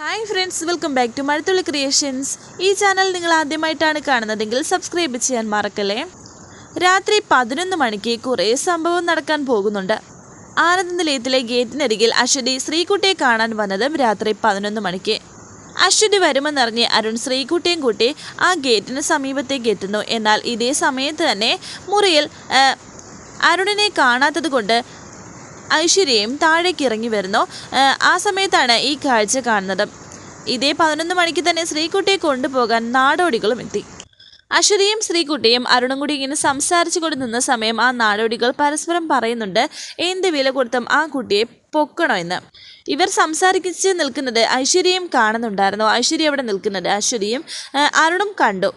Hi friends welcome back to Mazhathulli creations ഈ channel നിങ്ങൾ ആദ്യമായിട്ടാണ് കാണുന്നതെങ്കിൽ സബ്സ്ക്രൈബ് ചെയ്യാൻ മറക്കല്ലേ? രാത്രി പതിനൊന്ന് മണിക്ക് കുറേ സംഭവം നടക്കാൻ പോകുന്നുണ്ട്. ആനന്ദ നിലയത്തിലെ ഗേറ്റിനരികിൽ അശ്വതി ശ്രീകുട്ടിയെ കാണാൻ വന്നതും രാത്രി പതിനൊന്ന് മണിക്ക്. അശ്വതി വരുമെന്നറിഞ്ഞ് അരുൺ ശ്രീകുട്ടിയും കൂട്ടി ആ ഗേറ്റിന് സമീപത്തേക്ക് എത്തുന്നു. എന്നാൽ ഇതേ സമയത്ത് തന്നെ മുറിയിൽ അരുണിനെ കാണാത്തത് കൊണ്ട് ഐശ്വര്യയും താഴേക്ക് ഇറങ്ങി വരുന്നു. ആ, സമയത്താണ് ഈ കാഴ്ച കാണുന്നത്. ഇതേ പതിനൊന്ന് മണിക്ക് തന്നെ ശ്രീകുട്ടിയെ കൊണ്ടുപോകാൻ നാടോടികളും എത്തി. അശ്വതിയും ശ്രീകുട്ടിയും അരുണും കൂടി ഇങ്ങനെ സംസാരിച്ചു കൊണ്ട് നിന്ന സമയം ആ നാടോടികൾ പരസ്പരം പറയുന്നുണ്ട് എന്ത് വില കൊടുത്തും ആ കുട്ടിയെ പൊക്കണോ എന്ന്? ഇവർ സംസാരിച്ച് നിൽക്കുന്നത് ഐശ്വര്യയും കാണുന്നുണ്ടായിരുന്നു. ഐശ്വര്യ അവിടെ നിൽക്കുന്നത് അശ്വതിയും അരുണും കണ്ടു.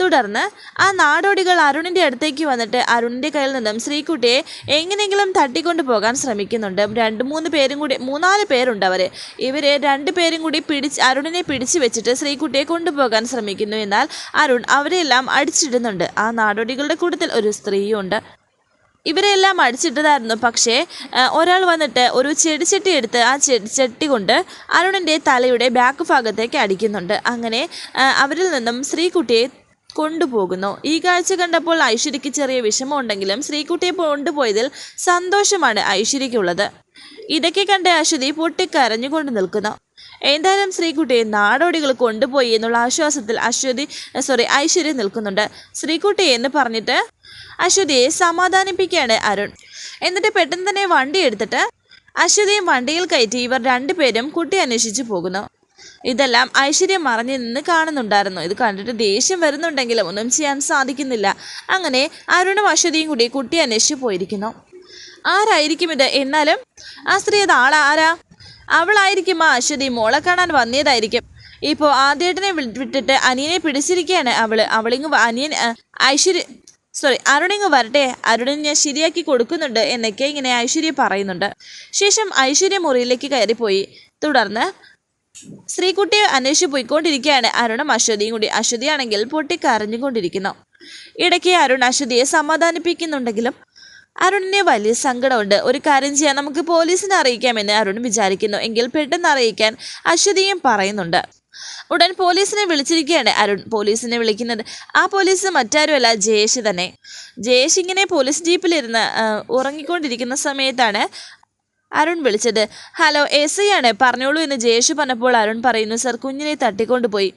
തുടർന്ന് ആ നാടോടികൾ അരുണിന്റെ അടുത്തേക്ക് വന്നിട്ട് അരുണിന്റെ കയ്യിൽ നിന്നും ശ്രീകുട്ടിയെ എങ്ങനെയെങ്കിലും തട്ടിക്കൊണ്ടു പോകാൻ ശ്രമിക്കുന്നുണ്ട്. രണ്ട് മൂന്ന് പേരും കൂടി മൂന്നാൽ പേരുണ്ട് അവർ ഇവരെ രണ്ട് പേരും കൂടി പിടിച്ച് അരുണിനെ പിടിച്ചു വെച്ചിട്ട് ശ്രീകുട്ടിയെ കൊണ്ടുപോകാൻ ശ്രമിക്കുന്നു. എന്നാൽ അരുൺ അവരെല്ലാം അടിച്ചിടുന്നുണ്ട്. ആ നാടോടികളുടെ കൂട്ടത്തിൽ ഒരു സ്ത്രീയുണ്ട്. ഇവരെല്ലാം അടിച്ചിട്ടതായിരുന്നു. പക്ഷേ ഒരാൾ വന്നിട്ട് ഒരു ചെടിച്ചട്ടി എടുത്ത് ആ ചെടിച്ചട്ടി കൊണ്ട് അരുണിന്റെ തലയുടെ ബാക്ക് ഭാഗത്തേക്ക് അടിക്കുന്നുണ്ട്. അങ്ങനെ അവരിൽ നിന്നും ശ്രീകുട്ടിയെ കൊണ്ടുപോകുന്നു. ഈ കാഴ്ച കണ്ടപ്പോൾ ഐശ്വര്യയ്ക്ക് ചെറിയ വിഷമമുണ്ടെങ്കിലും ശ്രീകുട്ടിയെ കൊണ്ടുപോയതിൽ സന്തോഷമാണ് ഐശ്വര്യയ്ക്കുള്ളത്. ഇടയ്ക്ക് കണ്ട അശ്വതി പൊട്ടിക്കരഞ്ഞുകൊണ്ട് നിൽക്കുന്നു. എന്തായാലും ശ്രീകുട്ടിയെ നാടോടികൾ കൊണ്ടുപോയി എന്നുള്ള ആശ്വാസത്തിൽ അശ്വതി സോറി ഐശ്വര്യ നിൽക്കുന്നുണ്ട്. ശ്രീകുട്ടി എന്ന് പറഞ്ഞിട്ട് അശ്വതിയെ സമാധാനിപ്പിക്കുകയാണ് അരുൺ. എന്നിട്ട് പെട്ടെന്ന് തന്നെ വണ്ടി എടുത്തിട്ട് അശ്വതിയും വണ്ടിയിൽ കയറ്റി ഇവർ രണ്ടുപേരും കുട്ടി അന്വേഷിച്ചു പോകുന്നു. ഇതെല്ലാം ഐശ്വര്യം മറഞ്ഞു നിന്ന് കാണുന്നുണ്ടായിരുന്നു. ഇത് കണ്ടിട്ട് ദേഷ്യം വരുന്നുണ്ടെങ്കിലും ഒന്നും ചെയ്യാൻ സാധിക്കുന്നില്ല. അങ്ങനെ അരുണും അശ്വതിയും കൂടി കുട്ടി അന്വേഷിച്ചു പോയിരിക്കുന്നു. ആരായിരിക്കും ഇത്? എന്നാലും ആ സ്ത്രീ അത് ആളാരാ അവളായിരിക്കും ആ അശ്വതി. മോളെ കാണാൻ വന്നതായിരിക്കും. ഇപ്പോൾ ആദ്യേട്ടനെ വിട്ടിട്ട് അനിയനെ പിടിച്ചിരിക്കുകയാണ് അവൾ. അവളിങ്ങ് അനിയൻ ഐശ്വര്യ സോറി അരുണിങ്ങ് വരട്ടെ. അരുണിന് ഞാൻ ശരിയാക്കി കൊടുക്കുന്നുണ്ട് എന്നൊക്കെ ഇങ്ങനെ ഐശ്വര്യ പറയുന്നുണ്ട്. ശേഷം ഐശ്വര്യ മുറിയിലേക്ക് കയറിപ്പോയി. തുടർന്ന് ശ്രീകുട്ടിയെ അന്വേഷിച്ച് പോയിക്കൊണ്ടിരിക്കുകയാണ്. അരുണും അശ്വതിയും കൂടി. അശ്വതിയാണെങ്കിൽ പൊട്ടിക്കരഞ്ഞുകൊണ്ടിരിക്കുന്നു. ഇടയ്ക്ക് അരുൺ അശ്വതിയെ സമാധാനിപ്പിക്കുന്നുണ്ടെങ്കിലും അരുണിന് വലിയ സങ്കടമുണ്ട്. ഒരു കാര്യം ചെയ്യാൻ നമുക്ക് പോലീസിനെ അറിയിക്കാമെന്ന് അരുൺ വിചാരിക്കുന്നു. എങ്കിൽ പെട്ടെന്ന് അറിയിക്കാൻ അശ്വതിയും പറയുന്നുണ്ട്. ഉടൻ പോലീസിനെ വിളിച്ചിരിക്കുകയാണ് അരുൺ. പോലീസിനെ വിളിക്കുന്നത് ആ പോലീസ് മറ്റാരുമല്ല ജയേഷ് തന്നെ. ജയേഷ് ഇങ്ങനെ പോലീസ് ജീപ്പിലിരുന്ന് ഉറങ്ങിക്കൊണ്ടിരിക്കുന്ന സമയത്താണ് അരുൺ വിളിച്ചത് ഹലോ എസ് ഐ ആണ്. പറഞ്ഞോളൂ എന്ന് ജയേഷ് പറഞ്ഞപ്പോൾ അരുൺ പറയുന്നു സർ കുഞ്ഞിനെ തട്ടിക്കൊണ്ടുപോയി.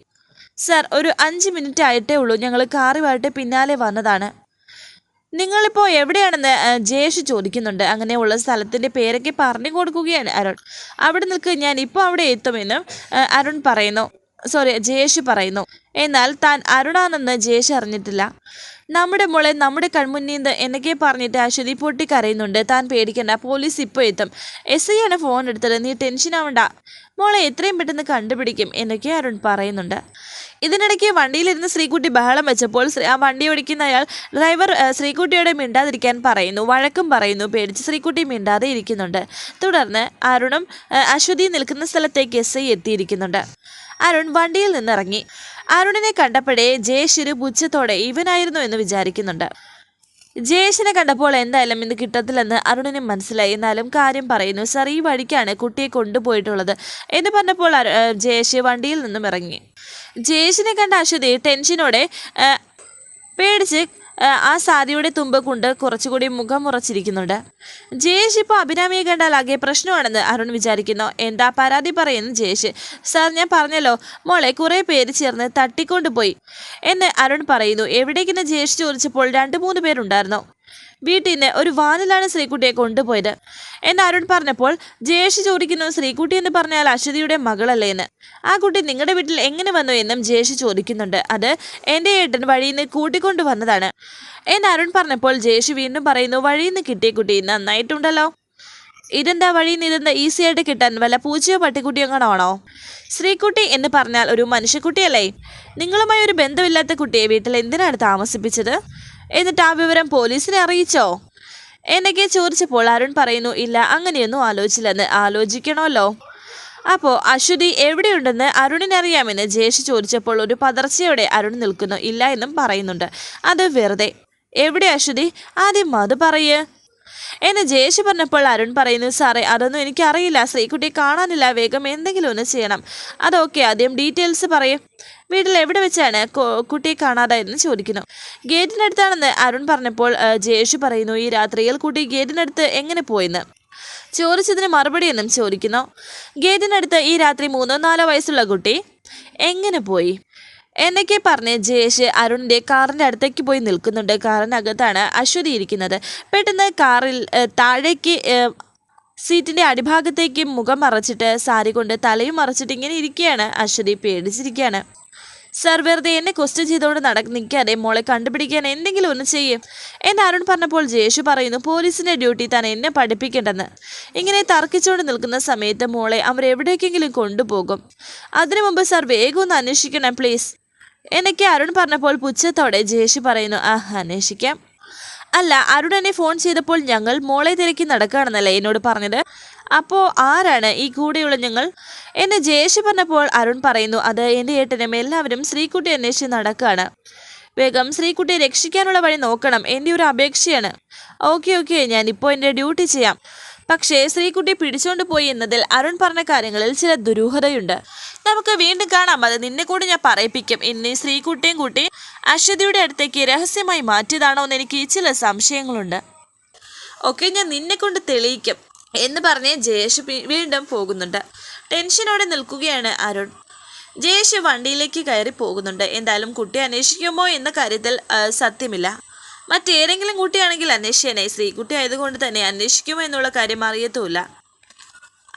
സർ ഒരു അഞ്ച് മിനിറ്റ് ആയിട്ടേ ഉള്ളൂ. ഞങ്ങൾ കാറുമായിട്ട് പിന്നാലെ വന്നതാണ്. നിങ്ങളിപ്പോൾ എവിടെയാണെന്ന് ജയേഷ് ചോദിക്കുന്നുണ്ട്. അങ്ങനെയുള്ള സ്ഥലത്തിന്റെ പേരൊക്കെ പറഞ്ഞു കൊടുക്കുകയാണ് അരുൺ. അവിടെ നിൽക്ക് ഞാൻ ഇപ്പോൾ അവിടെ എത്തുമെന്നും അരുൺ പറയുന്നു. സോറി ജയേഷ് പറയുന്നു. എന്നാൽ താൻ അരുണാണെന്ന് ജയേഷ് അറിഞ്ഞിട്ടില്ല. നമ്മുടെ മോളെ നമ്മുടെ കൺമുന്നിൽ നിന്ന് എന്നൊക്കെ പറഞ്ഞിട്ട് അശ്വതി പൊട്ടിക്കരയുന്നുണ്ട്. താൻ പേടിക്കണ്ട പോലീസ് ഇപ്പോൾ എത്തും. എസ് ഐ ആണ് ഫോൺ എടുത്തത്. നീ ടെൻഷൻ ആവണ്ട. മോളെ എത്രയും പെട്ടെന്ന് കണ്ടുപിടിക്കും എന്നൊക്കെ അരുൺ പറയുന്നുണ്ട്. ഇതിനിടയ്ക്ക് വണ്ടിയിലിരുന്ന് ശ്രീകുട്ടി ബഹളം വെച്ചപ്പോൾ ആ വണ്ടി ഓടിക്കുന്ന അയാൾ ഡ്രൈവർ ശ്രീകുട്ടിയോട് മിണ്ടാതിരിക്കാൻ പറയുന്നു. വഴക്കും പറയുന്നു. പേടിച്ച് ശ്രീകുട്ടി മിണ്ടാതെ ഇരിക്കുന്നുണ്ട്. തുടർന്ന് അരുണും അശ്വതി നിൽക്കുന്ന സ്ഥലത്തേക്ക് എസ് ഐ എത്തിയിരിക്കുന്നുണ്ട്. അരുൺ വണ്ടിയിൽ നിന്നിറങ്ങി. അരുണിനെ കണ്ടപ്പോഴേ ജയേഷ് ഒരു പുച്ഛത്തോടെ ഇവനായിരുന്നു എന്ന് വിചാരിക്കുന്നുണ്ട്. ജയേഷിനെ കണ്ടപ്പോൾ എന്തായാലും ഇന്ന് കിട്ടത്തില്ലെന്ന് അരുണിന് മനസ്സിലായി. എന്നാലും കാര്യം പറയുന്നു സർ ഈ വഴിക്കാണ് കുട്ടിയെ കൊണ്ടുപോയിട്ടുള്ളത് എന്ന് പറഞ്ഞപ്പോൾ ജയേഷ് വണ്ടിയിൽ നിന്നും ഇറങ്ങി. ജയേഷിനെ കണ്ട അശ്വതി ടെൻഷനോടെ പേടിച്ച് ആ സാരിയുടെ തുമ്പ് കൊണ്ട് കുറച്ചുകൂടി മുഖം മുറച്ചിരിക്കുന്നുണ്ട് ജയേഷ് ഇപ്പോൾ അഭിരാമിയെ കണ്ടാൽ ആകെ പ്രശ്നമാണെന്ന് അരുൺ വിചാരിക്കുന്നു. എന്താ പരാതി പറയുന്നു ജയേഷ്. സാർ ഞാൻ പറഞ്ഞല്ലോ മോളെ കുറേ പേര് ചേർന്ന് തട്ടിക്കൊണ്ടുപോയി. എന്ന് അരുൺ പറയുന്നു. എവിടേക്കെന്ന് ജയേഷ് ചോദിച്ചപ്പോൾ രണ്ട് മൂന്ന് പേരുണ്ടായിരുന്നു. വീട്ടിൽ നിന്ന് ഒരു വാനിലാണ് ശ്രീകുട്ടിയെ കൊണ്ടുപോയത്. എന്ന് അരുൺ പറഞ്ഞപ്പോൾ ജയേഷ് ചോദിക്കുന്നു ശ്രീകുട്ടി എന്ന് പറഞ്ഞാൽ അശ്വതിയുടെ മകളല്ലേ എന്ന്. ആ കുട്ടി നിങ്ങളുടെ വീട്ടിൽ എങ്ങനെ വന്നു എന്നും ജയേഷ് ചോദിക്കുന്നുണ്ട്. അത് എന്റെ ഏട്ടൻ വഴിയിൽ നിന്ന് കൂട്ടിക്കൊണ്ടു വന്നതാണ്. എന്ന് അരുൺ പറഞ്ഞപ്പോൾ ജയേഷ് വീണ്ടും പറയുന്നു വഴിയിൽ നിന്ന് കിട്ടിയ കുട്ടി നന്നായിട്ടുണ്ടല്ലോ. ഇതെന്താ വഴിയിൽ നിന്ന് ഈസി ആയിട്ട് കിട്ടാൻ വല്ല പൂച്ചയോ പട്ടിക്കുട്ടിയോ കാണാണോ ശ്രീകുട്ടി എന്ന് പറഞ്ഞാൽ ഒരു മനുഷ്യക്കുട്ടിയല്ലേ? നിങ്ങളുമായി ഒരു ബന്ധമില്ലാത്ത കുട്ടിയെ വീട്ടിൽ എന്തിനാണ് താമസിപ്പിച്ചത്? എന്നിട്ട് ആ വിവരം പോലീസിനെ അറിയിച്ചോ? എന്നൊക്കെ ചോദിച്ചപ്പോൾ അരുൺ പറയുന്നു ഇല്ല അങ്ങനെയൊന്നും ആലോചിച്ചില്ലെന്ന്. ആലോചിക്കണമല്ലോ. അപ്പോൾ അശ്വതി എവിടെയുണ്ടെന്ന് അരുണിനറിയാമെന്ന് ജയേഷ് ചോദിച്ചപ്പോൾ ഒരു പതർച്ചയോടെ അരുൺ നിൽക്കുന്നു. ഇല്ല എന്നും പറയുന്നുണ്ട്. അത് വെറുതെ. എവിടെ അശ്വതി? ആദ്യം അത് പറയേ. എന്നെ ജയേഷ് പറഞ്ഞപ്പോൾ അരുൺ പറയുന്നു സാറേ അതൊന്നും എനിക്കറിയില്ല. ശ്രീകുട്ടിയെ കാണാനില്ല. വേഗം എന്തെങ്കിലും ഒന്ന് ചെയ്യണം. അതൊക്കെ ആദ്യം ഡീറ്റെയിൽസ് പറയും. വീട്ടിൽ എവിടെ വെച്ചാണ് കുട്ടിയെ കാണാതായെന്ന് ചോദിക്കുന്നു. ഗേറ്റിനടുത്താണെന്ന് അരുൺ പറഞ്ഞപ്പോൾ ജയേഷ് പറയുന്നു ഈ രാത്രിയിൽ കുട്ടി ഗേറ്റിനടുത്ത് എങ്ങനെ പോയെന്ന്? ചോദിച്ചതിന് മറുപടിയൊന്നും ചോദിക്കുന്നു. ഗേറ്റിനടുത്ത് ഈ രാത്രി മൂന്നോ നാലോ വയസ്സുള്ള കുട്ടി എങ്ങനെ പോയി? എന്നൊക്കെ പറഞ്ഞ് ജയേഷ് അരുണിന്റെ കാറിന്റെ അടുത്തേക്ക് പോയി നിൽക്കുന്നുണ്ട്. കാറിനകത്താണ് അശ്വതി ഇരിക്കുന്നത്. പെട്ടെന്ന് കാറിൽ താഴേക്ക് സീറ്റിന്റെ അടിഭാഗത്തേക്ക് മുഖം മറച്ചിട്ട് സാരി കൊണ്ട് തലയും മറച്ചിട്ട് ഇങ്ങനെ ഇരിക്കുകയാണ്. അശ്വതി പേടിച്ചിരിക്കുകയാണ്. സർ വെറുതെ എന്നെ ക്വസ്റ്റ്യൻ ചെയ്തുകൊണ്ട് നട നിൽക്കാതെ മോളെ കണ്ടുപിടിക്കാൻ എന്തെങ്കിലും ഒന്ന് ചെയ്യും. എന്ന് അരുൺ പറഞ്ഞപ്പോൾ ജയേഷു പറയുന്നു പോലീസിന്റെ ഡ്യൂട്ടി താൻ എന്നെ പഠിപ്പിക്കേണ്ടെന്ന്. ഇങ്ങനെ തർക്കിച്ചുകൊണ്ട് നിൽക്കുന്ന സമയത്ത് മോളെ അവരെവിടേക്കെങ്കിലും കൊണ്ടുപോകും. അതിനു മുമ്പ് സർ വേഗം ഒന്ന് അന്വേഷിക്കണം പ്ലീസ്. എന്നൊക്കെ അരുൺ പറഞ്ഞപ്പോൾ പുച്ഛത്തോടെ ജയേഷ് പറയുന്നു ആ അന്വേഷിക്കാം. അല്ല അരുൺ എന്നെ ഫോൺ ചെയ്തപ്പോൾ ഞങ്ങൾ മോളെ തിരക്കി നടക്കുകയാണെന്നല്ലേ എന്നോട് പറഞ്ഞത്. അപ്പോൾ ആരാണ് ഈ കൂടെയുള്ള ഞങ്ങൾ? എന്ന് ജയേഷ് പറഞ്ഞപ്പോൾ അരുൺ പറയുന്നു അത് എന്റെ ഏട്ടനും എല്ലാവരും ശ്രീകുട്ടി അന്വേഷിച്ച് നടക്കുകയാണ്. വേഗം ശ്രീകുട്ടിയെ രക്ഷിക്കാനുള്ള വഴി നോക്കണം. എന്റെ ഒരു അപേക്ഷയാണ്. ഓക്കെ ഓക്കെ ഞാനിപ്പോൾ എന്റെ ഡ്യൂട്ടി ചെയ്യാം. പക്ഷേ ശ്രീകുട്ടി പിടിച്ചോണ്ട് പോയി എന്നതിൽ അരുൺ പറഞ്ഞ കാര്യങ്ങളിൽ ചില ദുരൂഹതയുണ്ട്. നമുക്ക് വീണ്ടും കാണാം. അത് നിന്നെ കൂടി ഞാൻ പറയിപ്പിക്കും. എന്നെ ശ്രീകുട്ടിയും കൂട്ടി അശ്വതിയുടെ അടുത്തേക്ക് രഹസ്യമായി മാറ്റിയതാണോ എന്ന് എനിക്ക് ചില സംശയങ്ങളുണ്ട്. ഒക്കെ ഞാൻ നിന്നെ കൊണ്ട് തെളിയിക്കും എന്ന് പറഞ്ഞ് ജയേഷ് വീണ്ടും പോകുന്നുണ്ട്. ടെൻഷനോടെ നിൽക്കുകയാണ് അരുൺ. ജയേഷ് വണ്ടിയിലേക്ക് കയറി പോകുന്നുണ്ട്. എന്തായാലും കുട്ടി അന്വേഷിക്കുമോ എന്ന കാര്യത്തിൽ സത്യമില്ല. മറ്റേതെങ്കിലും കുട്ടിയാണെങ്കിൽ അന്വേഷിച്ചേനെ ശ്രീകുട്ടി ആയതുകൊണ്ട് തന്നെ അന്വേഷിക്കുമോ എന്നുള്ള കാര്യം അറിയത്തുമില്ല.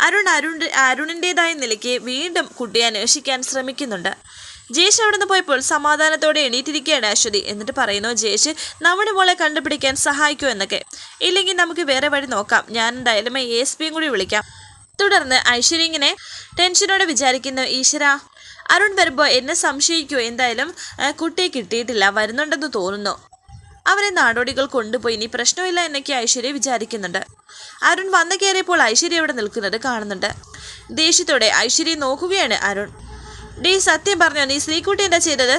അരുൺ അരുൺ അരുണിന്റെതായ നിലയ്ക്ക് വീണ്ടും കുട്ടിയെ അന്വേഷിക്കാൻ ശ്രമിക്കുന്നുണ്ട്. ജയേഷ് അവിടെ നിന്ന് പോയപ്പോൾ സമാധാനത്തോടെ എണീറ്റിരിക്കുകയാണ് അശ്വതി. എന്നിട്ട് പറയുന്നു ജയേഷ് നമ്മുടെ മോളെ കണ്ടുപിടിക്കാൻ സഹായിക്കൂ എന്നൊക്കെ. ഇല്ലെങ്കിൽ നമുക്ക് വേറെ വഴി നോക്കാം. ഞാൻ എന്തായാലും എ എസ് പിയും കൂടി വിളിക്കാം. തുടർന്ന് ഐശ്വര്യ ഇങ്ങനെ ടെൻഷനോടെ വിചാരിക്കുന്നു ഈശ്വര അരുൺ വരുമ്പോൾ എന്നെ സംശയിക്കൂ എന്തായാലും കുട്ടിയെ കിട്ടിയിട്ടില്ല. വരുന്നുണ്ടെന്ന് തോന്നുന്നു. അവരെ നാടോടികൾ കൊണ്ടുപോയി. ഇനി പ്രശ്നമില്ല എന്നൊക്കെ ഐശ്വര്യ വിചാരിക്കുന്നുണ്ട്. അരുൺ വന്നു കയറിയപ്പോൾ ഐശ്വര്യ അവിടെ നിൽക്കുന്നത് കാണുന്നുണ്ട്. ദേഷ്യത്തോടെ ഐശ്വര്യ നോക്കുകയാണ് അരുൺ. ഡേ സത്യം പറഞ്ഞോ നീ ശ്രീകുട്ടി എന്താ ചെയ്തത്?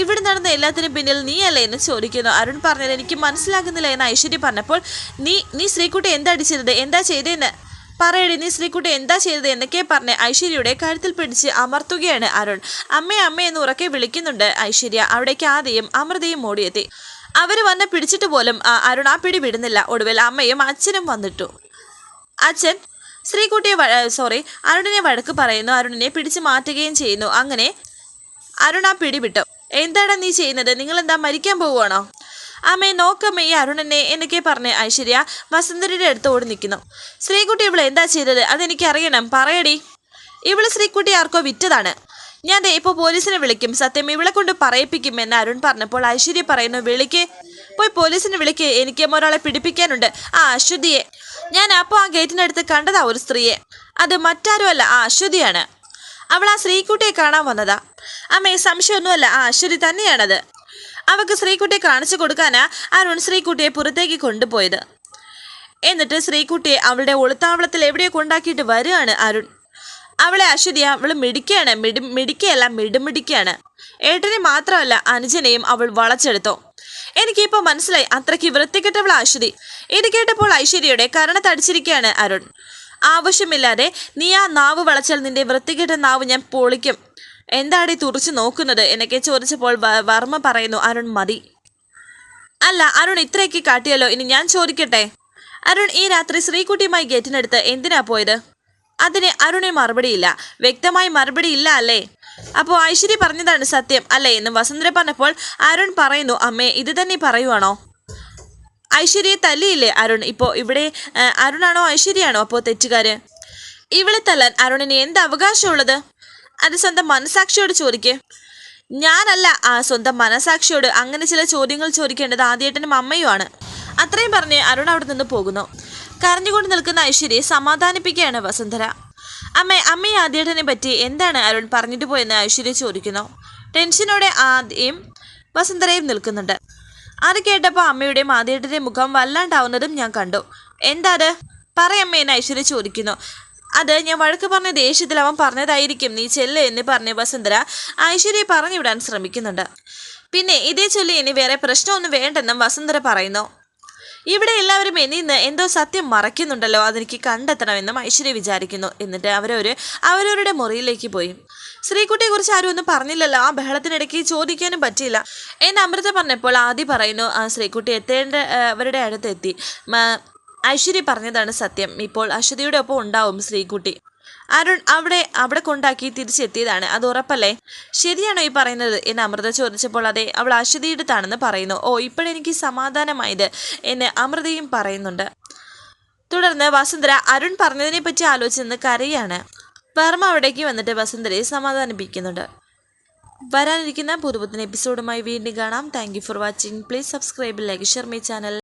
ഇവിടെ നടന്ന എല്ലാത്തിനും പിന്നിൽ നീ അല്ലേ എന്ന് ചോദിക്കുന്നു. അരുൺ പറഞ്ഞത് എനിക്ക് മനസ്സിലാകുന്നില്ല എന്ന് ഐശ്വര്യ പറഞ്ഞപ്പോൾ നീ നീ ശ്രീകുട്ടി എന്താ അടിച്ചത് എന്താ ചെയ്തതെന്ന് പറയടി നീ ശ്രീകുട്ടി എന്താ ചെയ്തത്? എന്നൊക്കെ പറഞ്ഞ് ഐശ്വര്യയുടെ കഴുത്തിൽ പിടിച്ച് അമർത്തുകയാണ് അരുൺ. അമ്മേ അമ്മേ എന്ന് ഉറക്കെ വിളിക്കുന്നുണ്ട് ഐശ്വര്യ. അവിടേക്ക് ആദ്യം അമൃതയും ഓടിയെത്തി. അവർ വന്ന് പിടിച്ചിട്ട് പോലും അരുൺ ആ പിടി വിടുന്നില്ല. ഒടുവിൽ അമ്മയും അച്ഛനും വന്നിട്ടു. അച്ഛൻ ശ്രീകുട്ടിയെ സോറി അരുണിനെ വഴക്ക് പറയുന്നു. അരുണിനെ പിടിച്ചു മാറ്റുകയും ചെയ്യുന്നു. അങ്ങനെ അരുൺ ആ പിടി വിട്ടു. എന്താണ് നീ ചെയ്യുന്നത്? നിങ്ങൾ എന്താ മരിക്കാൻ പോവുകയാണോ? അമ്മേ നോക്കമ്മേ ഈ അരുണനെ എന്നൊക്കെ പറഞ്ഞ് ഐശ്വര്യ വസുന്ധരയുടെ അടുത്ത് ഓടി നിൽക്കുന്നു. ശ്രീകുട്ടി ഇവൾ എന്താ ചെയ്തത്? അതെനിക്ക് അറിയണം പറയടി. ഇവൾ സ്ത്രീക്കുട്ടി ആർക്കോ വിറ്റതാണ്. ഞാൻ ദേ ഇപ്പോൾ പോലീസിനെ വിളിക്കും. സത്യം ഇവളെ കൊണ്ട് പറയിപ്പിക്കും എന്ന് അരുൺ പറഞ്ഞപ്പോൾ ഐശ്വര്യ പറയുന്നു വിളിക്ക്. പോയി പോലീസിനെ വിളിക്ക്. എനിക്ക് ഒരാളെ പിടിപ്പിക്കാനുണ്ട്. ആ അശ്വതിയെ. ഞാൻ അപ്പോൾ ആ ഗേറ്റിനടുത്ത് കണ്ടതാ ഒരു സ്ത്രീയെ. അത് മറ്റാരുമല്ല. ആ അശ്വതിയാണ്. അവൾ ആ സ്ത്രീക്കുട്ടിയെ കാണാൻ വന്നതാ. അമ്മേ സംശയമൊന്നുമല്ല. ആ അശ്വതി തന്നെയാണത്. അവക്ക് സ്ത്രീക്കുട്ടിയെ കാണിച്ചു കൊടുക്കാനാ അരുൺ സ്ത്രീക്കുട്ടിയെ പുറത്തേക്ക് കൊണ്ടുപോയത്. എന്നിട്ട് സ്ത്രീക്കുട്ടിയെ അവളുടെ ഒളുത്താവളത്തിൽ എവിടെയോ കൊണ്ടാക്കിയിട്ട് വരികയാണ് അരുൺ. അവളെ അശ്വതി അവൾ മിടിക്കുകയാണ് മിടി മിടിക്കുകയല്ല മിടുമിടിക്കുകയാണ് ഏട്ടനെ മാത്രമല്ല അനുജനെയും അവൾ വളച്ചെടുത്തു. എനിക്കിപ്പോൾ മനസ്സിലായി അത്രയ്ക്ക് വൃത്തികെട്ടവൾ അശ്വതി. ഇത് കേട്ടപ്പോൾ ഐശ്വര്യയുടെ കരണത്തടിച്ചിരിക്കുകയാണ് അരുൺ. ആവശ്യമില്ലാതെ നീ ആ നാവ് വളച്ചാൽ നിന്റെ വൃത്തികെട്ട നാവ് ഞാൻ പൊളിക്കും. എന്താടി തുറച്ചു നോക്കുന്നത് എന്നൊക്കെ ചോദിച്ചപ്പോൾ വർമ്മ പറയുന്നു അരുൺ മതി. അല്ല അരുൺ ഇത്രയൊക്കെ കാട്ടിയല്ലോ ഇനി ഞാൻ ചോദിക്കട്ടെ? അരുൺ ഈ രാത്രി ശ്രീകുട്ടിയുമായി ഗേറ്റിനടുത്ത് എന്തിനാ പോയത്? അതിന് അരുണി മറുപടിയില്ല. വ്യക്തമായി മറുപടിയില്ല അല്ലേ? അപ്പോൾ ഐശ്വര്യ പറഞ്ഞതാണ് സത്യം അല്ലേ എന്ന് വസുന്ധര പറഞ്ഞപ്പോൾ അരുൺ പറയുന്നു അമ്മേ ഇത് തന്നെ പറയുവാണോ? ഐശ്വര്യയെ തല്ലിയില്ലേ അരുൺ? ഇപ്പോൾ ഇവിടെ അരുണാണോ ഐശ്വര്യയാണോ അപ്പോൾ തെറ്റുകാർ ഇവളെ തല്ലാൻ അരുണിന് എന്ത് അവകാശമുള്ളത്? അത് സ്വന്തം മനസാക്ഷിയോട് ചോദിക്കേ. ഞാനല്ല ആ സ്വന്തം മനസാക്ഷിയോട്. അങ്ങനെ ചില ചോദ്യങ്ങൾ ചോദിക്കേണ്ടത് ആദ്യേട്ടനും അമ്മയുമാണ്. അത്രയും പറഞ്ഞ് അരുൺ അവിടെ നിന്ന് പോകുന്നു. കരഞ്ഞുകൊണ്ട് നിൽക്കുന്ന ഐശ്വര്യയെ സമാധാനിപ്പിക്കുകയാണ് വസുന്ധര അമ്മ അമ്മയെ ആദ്യേട്ടനെ പറ്റി എന്താണ് അരുൺ പറഞ്ഞിട്ട് പോയെന്ന് ഐശ്വര്യ ചോദിക്കുന്നു. ടെൻഷനോടെ ആദ്യം വസുന്ധരയും നിൽക്കുന്നുണ്ട്. അത് കേട്ടപ്പോൾ അമ്മയുടെയും ആദ്യേട്ടന്റെയും മുഖം വല്ലാണ്ടാവുന്നതും ഞാൻ കണ്ടു. എന്താ അത് പറയമ്മ എന്ന് ഐശ്വര്യ ചോദിക്കുന്നു. അത് ഞാൻ വഴക്ക് പറഞ്ഞ ദേഷ്യത്തിൽ അവൻ പറഞ്ഞതായിരിക്കും നീ ചെല്ല് എന്ന് പറഞ്ഞ് വസുന്ധര ഐശ്വര്യയെ പറഞ്ഞു വിടാൻ ശ്രമിക്കുന്നുണ്ട്. പിന്നെ ഇതേ ചൊല്ലി ഇനി വേറെ പ്രശ്നമൊന്നും വേണ്ടെന്നും വസുന്ധര പറയുന്നു. ഇവിടെ എല്ലാവരും എന്നിന്ന് എന്തോ സത്യം മറയ്ക്കുന്നുണ്ടല്ലോ. അതെനിക്ക് കണ്ടെത്തണമെന്നും ഐശ്വര്യ വിചാരിക്കുന്നു. എന്നിട്ട് അവരൊരു അവരവരുടെ മുറിയിലേക്ക് പോയി. ശ്രീകുട്ടിയെക്കുറിച്ച് ആരും ഒന്നും പറഞ്ഞില്ലല്ലോ. ആ ബഹളത്തിനിടയ്ക്ക് ചോദിക്കാനും പറ്റിയില്ല. എന്ന് അമൃത പറഞ്ഞപ്പോൾ ആദ്യം പറയുന്നു ആ ശ്രീകുട്ടി എത്തേണ്ട അവരുടെ അടുത്ത് എത്തി ഐശ്വര്യ പറഞ്ഞതാണ് സത്യം. ഇപ്പോൾ അശ്വതിയുടെ ഒപ്പം ഉണ്ടാവും ശ്രീകുട്ടി. അരുൺ അവിടെ അവിടെ കൊണ്ടാക്കി തിരിച്ചെത്തിയതാണ്. അത് ഉറപ്പല്ലേ? ശരിയാണോ ഈ പറയുന്നത്? എന്ന് അമൃത ചോദിച്ചപ്പോൾ അതെ അവൾ അശ്വതിയുടെത്താണെന്ന് പറയുന്നു. ഓ ഇപ്പോഴെനിക്ക് സമാധാനമായത് എന്ന് അമൃതയും പറയുന്നുണ്ട്. തുടർന്ന് വസുന്ധര അരുൺ പറഞ്ഞതിനെ പറ്റി ആലോചിച്ചെന്ന് കരയാണ്. വർമ്മ അവിടേക്ക് വന്നിട്ട് വസുന്ധരയെ സമാധാനിപ്പിക്കുന്നുണ്ട്. വരാനിരിക്കുന്ന പുതുപുത്തൻ എപ്പിസോഡുമായി വീണ്ടും കാണാം. Thank for watching please subscribe like share my channel